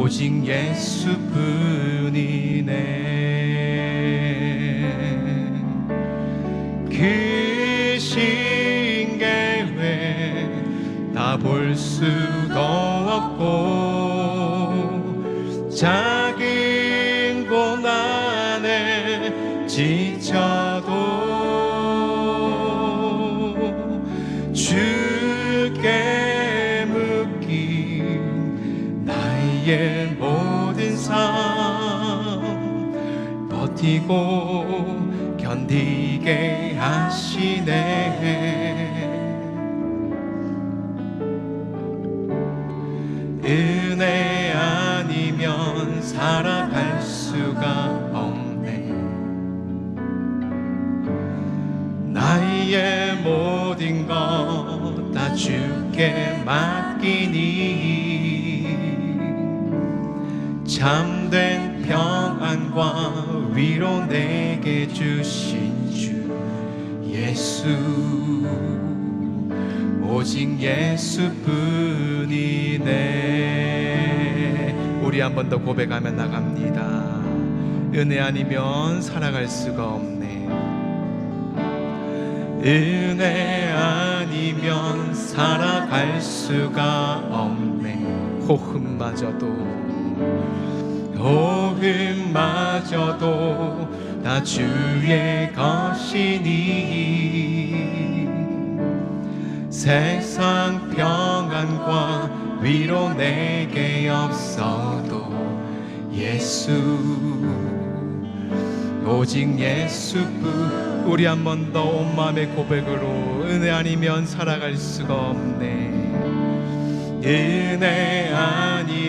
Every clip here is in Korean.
오직 예수뿐이네. 그 신계회 다 볼 수도 없고 작은 고난에 지쳐 버티고 견디게 하시네. 은혜 아니면 살아갈 수가 없네. 나의 모든 것 다 주께 맡기니 참된 평안과 위로 내게 주신 주 예수. 오직 예수뿐이네. 우리 한 번 더 고백하며 나갑니다. 은혜 아니면 살아갈 수가 없네. 은혜 아니면 살아갈 수가 없네. 호흡마저도 호흡마저도 다 주의 것이니. 세상 평안과 위로 내게 없어도 예수 오직 예수뿐. 우리 한 번 더 온 마음의 고백으로 은혜 아니면 살아갈 수가 없네. 은혜 아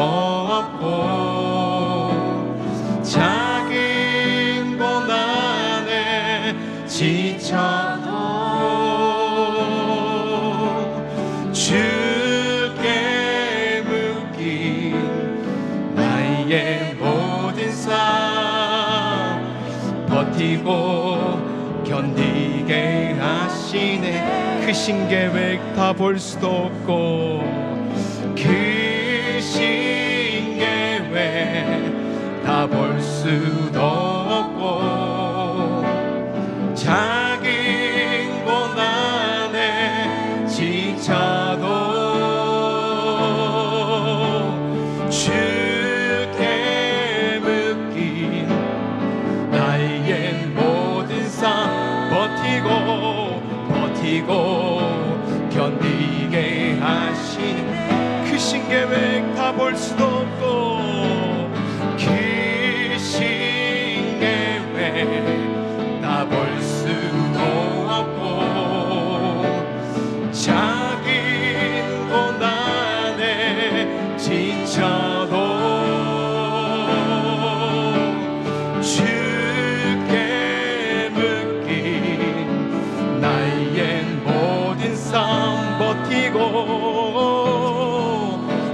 없고 작은 고난에 지쳐도 주께 묶인 나의 모든 삶 버티고 견디게 하시네. 그 신계획 다 볼 수도 없고 그 신 견디게 하신 그 신계획 다 볼 수도 없고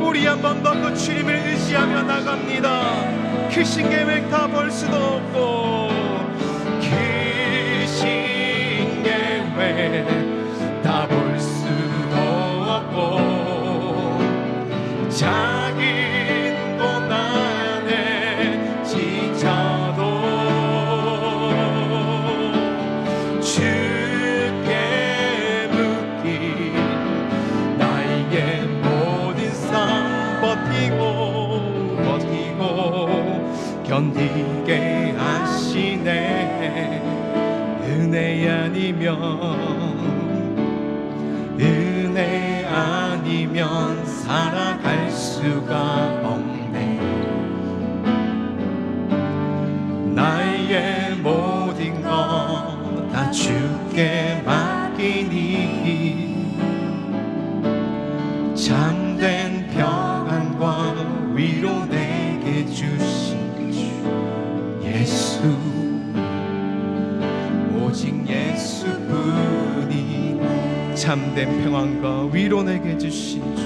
우리 한 번 더 그 주님을 의지하며 나갑니다. 귀신 계획 다 볼 수도 없고 귀신 계획 다 볼 수도 없고 버티고 버티고 견디게 하시네. 은혜 아니면 은혜 아니면 살아갈 수가 없네. 나의 모든 것 다 주께 맡기니 예수 오직 예수뿐이 참된 평안과 위로 내게 주신 주.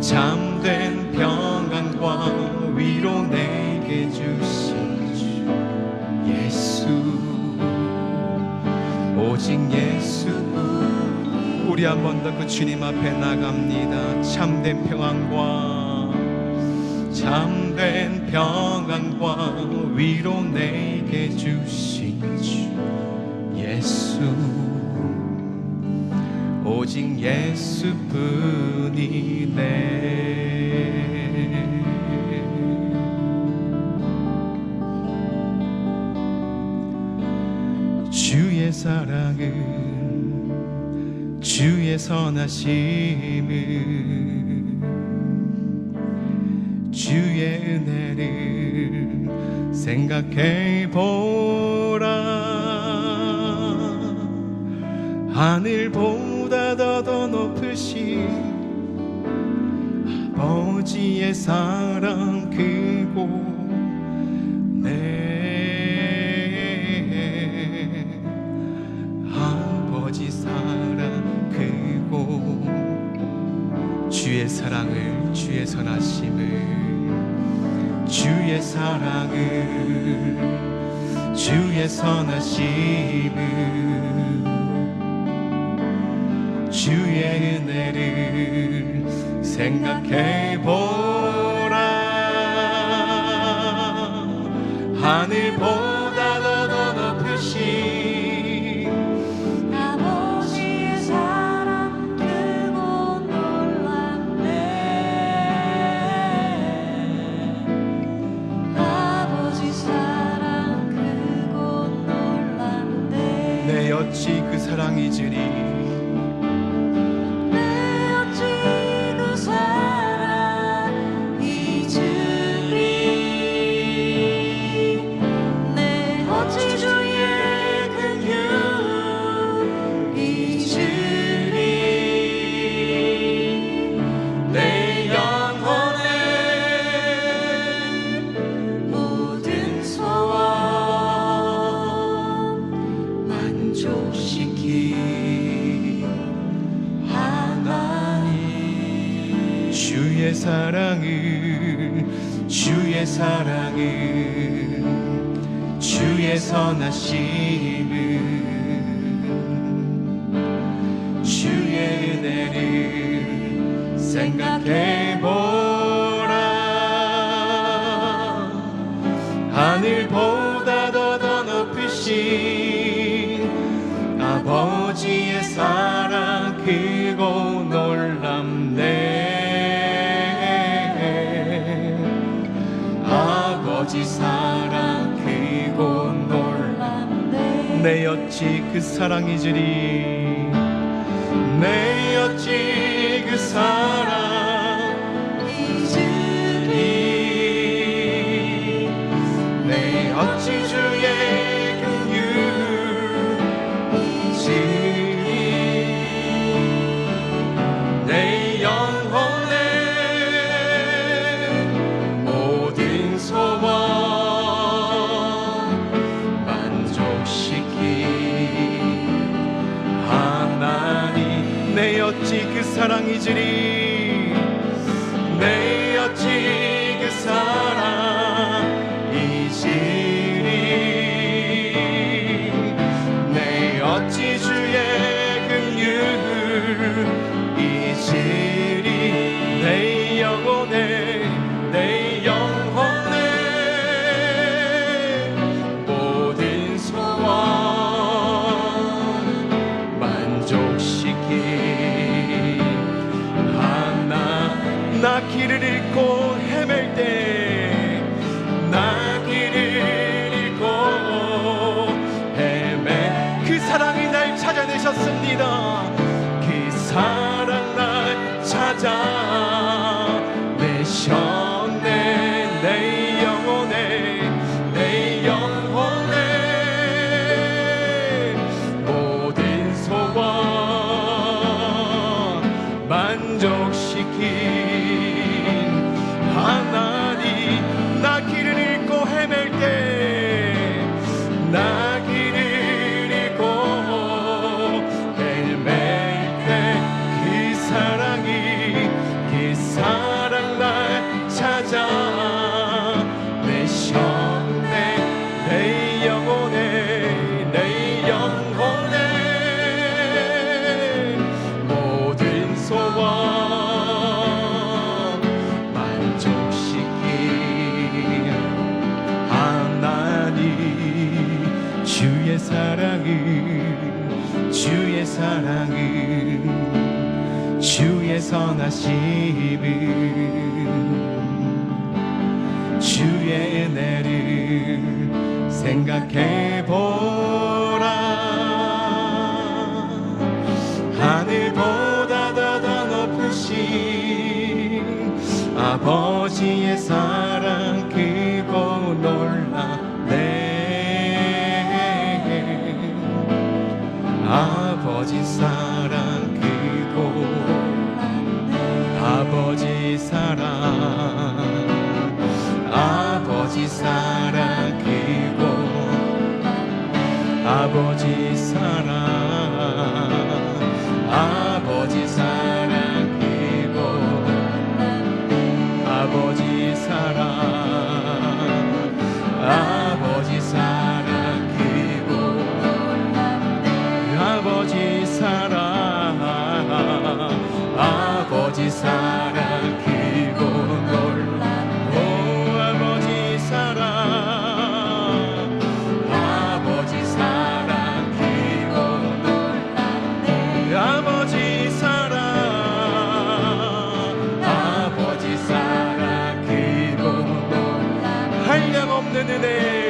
참된 평안과 위로 내게 주신 주. 예수. 오직 예수 우리 한 번 더 그 주님 앞에 나갑니다. 참된 평안과 참된 평안과 위로 내게 주신 주 예수. 오직 예수뿐이네. 주의 사랑은 주의 선하심은 주의 은혜를 생각해 보라. 하늘보다 더 더 높으신 아버지의 사랑 크고 내 아버지 사랑 크고 주의 사랑을 주의 선하심을 주의 사랑을 주의 선하심을 주의 은혜를 생각해 보라. 하늘보다 주의 사랑을 주의 사랑을 주의 선하심을 주의 은혜를 생각해 보 아버지 사랑 크고 놀랍네. 내 어찌 그 사랑이 지리. 내 어찌 그 사랑 사랑이 지리 사랑은 주의 선하심을 주의 은혜를 생각해 보라. 하늘보다 더 높으신 아버지의 사랑 아버지 사랑 그곳 아버지 사랑 아버지 사랑 그곳 아버지 사랑 아버지 사랑 그곳 아버지 사랑. 되네.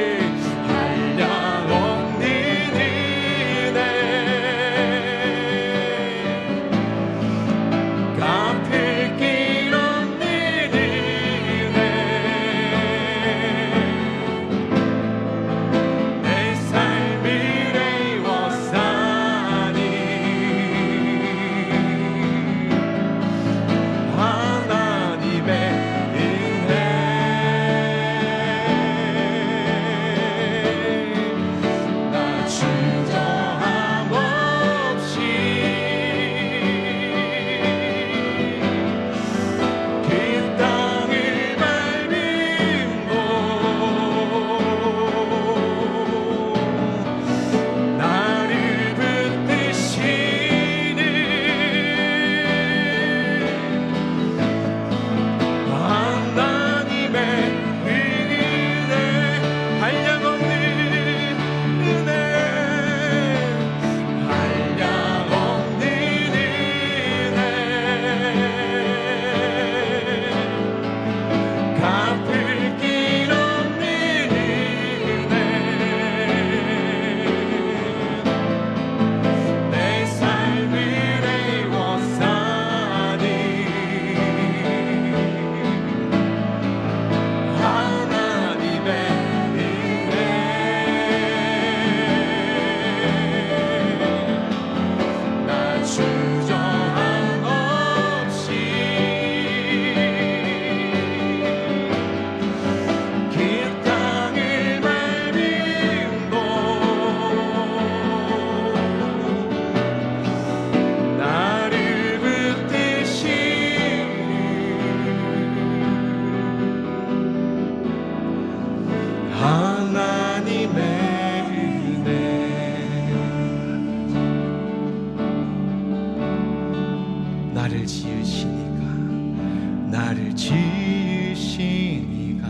나를 지으신 이가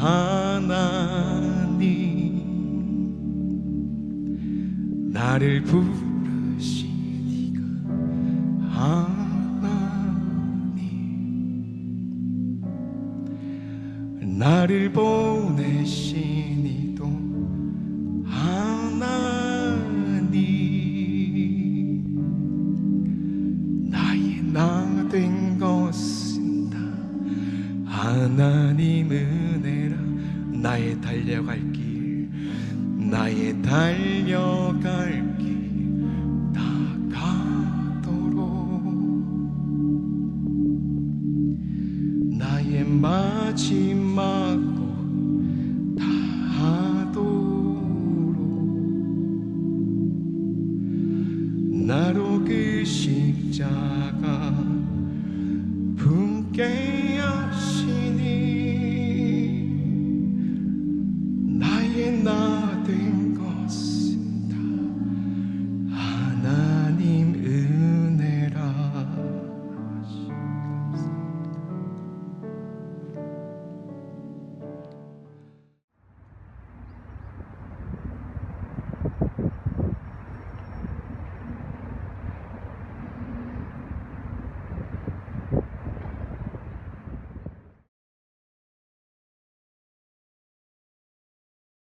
하나님. 나를 부르신 이가 하나님. 나를 보 하나님 은혜라 나의 달려갈 길 나의 달려갈 길 다 가도록. 나의 마지 나